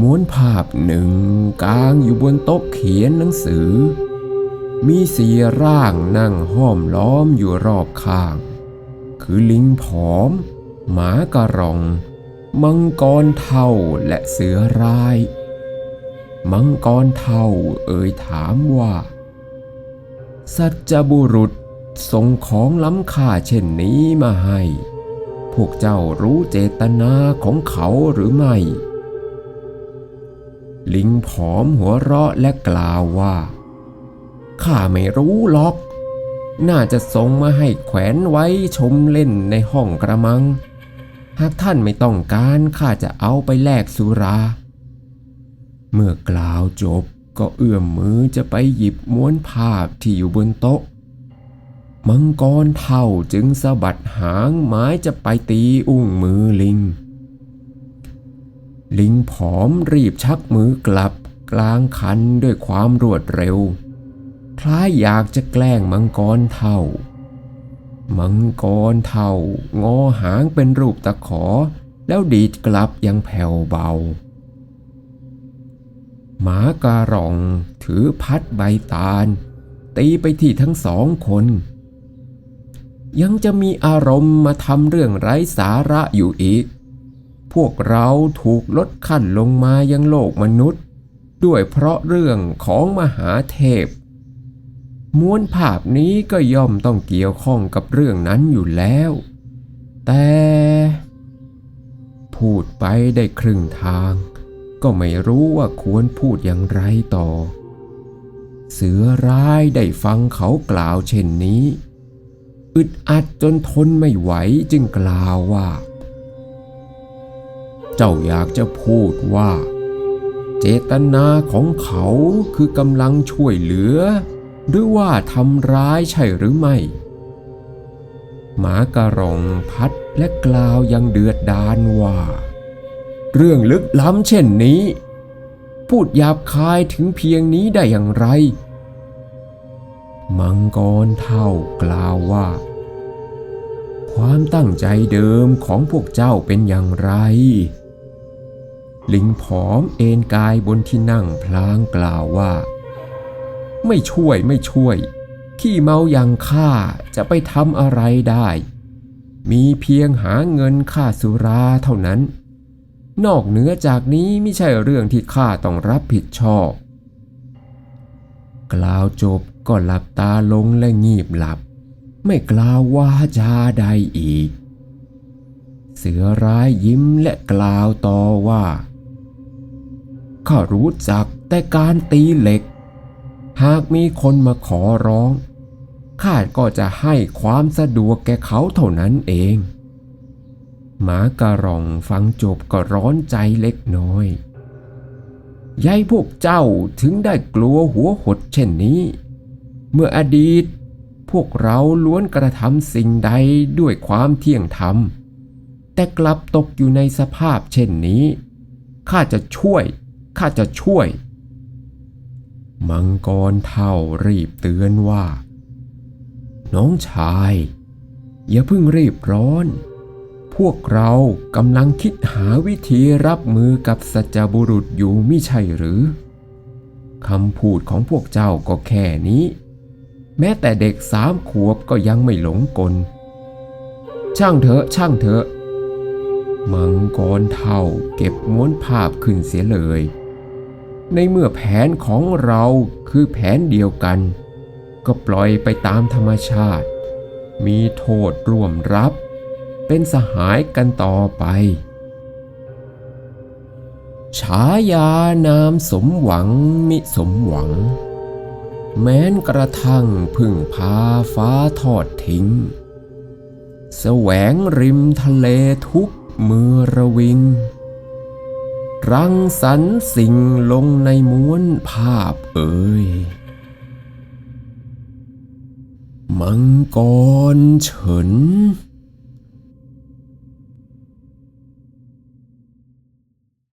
ม้วนภาพหนึ่งกลางอยู่บนโต๊ะเขียนหนังสือ มีสี่ร่างนั่งห้อมล้อมอยู่รอบข้าง คือลิงผอม หมากระรอง มังกรเท่าและเสือร้าย มังกรเท่าเอ่ยถามว่า สัจบุรุษส่งของล้ำค่าเช่นนี้มาให้ พวกเจ้ารู้เจตนาของเขาหรือไม่ ลิงผอมหัวเราะและกล่าวว่า ข้าไม่รู้หรอก น่าจะส่งมาให้แขวนไว้ชมเล่นในห้องกระมัง หากท่านไม่ต้องการข้าจะเอาไปแลกสุรา เมื่อกล่าวจบก็เอื้อมมือจะไปหยิบม้วนภาพที่อยู่บนโต๊ะ มังกรเท่าจึงสะบัดหางไม้จะไปตีอุ้งมือลิง ลิงผอมรีบชักมือกลับกลางคันด้วยความรวดเร็ว คล้ายอยากจะแกล้งมังกรเท่า มังกรเท่างอหางเป็นรูปตะขอ แล้วดีดกลับยังแผ่วเบา หมาการองถือพัดใบตาล ตีไปที่ทั้งสองคน ยังจะมีอารมณ์มาทำเรื่องไร้สาระอยู่อีก วกเราถูกลดขั้นลงมายังโลกมนุษย์ ด้วยเพราะเรื่องของมหาเทพ ม้วนภาพนี้ก็ย่อมต้องเกี่ยวข้องกับเรื่องนั้นอยู่แล้ว แต่ พูดไปได้ครึ่งทาง ก็ไม่รู้ว่าควรพูดอย่างไรต่อ เสือร้ายได้ฟังเขากล่าวเช่นนี้ อึดอัดจนทนไม่ไหวจึงกล่าวว่า เจ้าอยากจะพูดว่า เจตนาของเขาคือกำลังช่วยเหลือ หรือว่าทำร้ายใช่หรือไม่ หมากระรองพัดและกล่าวยังเดือดดานว่า เรื่องลึกล้ำเช่นนี้ พูดหยาบคายถึงเพียงนี้ได้อย่างไร มังกรเท่ากล่าวว่าความตั้งใจเดิมของพวกเจ้าเป็นอย่างไร ลิงผอมเอนกายบนที่นั่งพลางกล่าวว่า ไม่ช่วยไม่ช่วย ขี้เมาอย่างข้าจะไปทำอะไรได้ มีเพียงหาเงินค่าสุราเท่านั้น นอกเหนือจากนี้ไม่ใช่เรื่องที่ข้าต้องรับผิดชอบ กล่าวจบก็หลับตาลงและงีบหลับ ไม่กล่าวว่าจาใดอีกเสือร้ายยิ้มและกล่าวต่อว่า ข้ารู้จักแต่การตีเหล็ก หากมีคนมาขอร้องข้าก็จะให้ความสะดวกแก่เขาเท่านั้นเอง หมากระรองฟังจบก็ร้อนใจเล็กน้อยยายพวกเจ้าถึงได้กลัวหัวหดเช่นนี้ เมื่ออดีต พวกเราล้วนกระทำสิ่งใดด้วยความเที่ยงธรรม แต่กลับตกอยู่ในสภาพเช่นนี้ ข้าจะช่วย ข้าจะช่วย มังกรเท่ารีบเตือนว่า น้องชาย อย่าเพิ่งรีบร้อน พวกเรากำลังคิดหาวิธีรับมือกับสัจบุรุษอยู่มิใช่หรือคำพูดของพวกเจ้าก็แค่นี้ แม้แต่เด็กสามขวบก็ยังไม่หลงกล ช่างเถอะช่างเถอะมังกรเท่าเก็บม้วนภาพขึ้นเสียเลย ในเมื่อแผนของเราคือแผนเดียวกัน ก็ปล่อยไปตามธรรมชาติ มีโทษร่วมรับ เป็นสหายกันต่อไป ฉายานามสมหวังมิสมหวัง แม้นกระทั่งพึ่งพาฟ้าทอดทิ้ง แสวงริมทะเลทุกมือระวิง รังสรรค์สิ่งลงในม้วนภาพเอ่ยมังกรเฉิน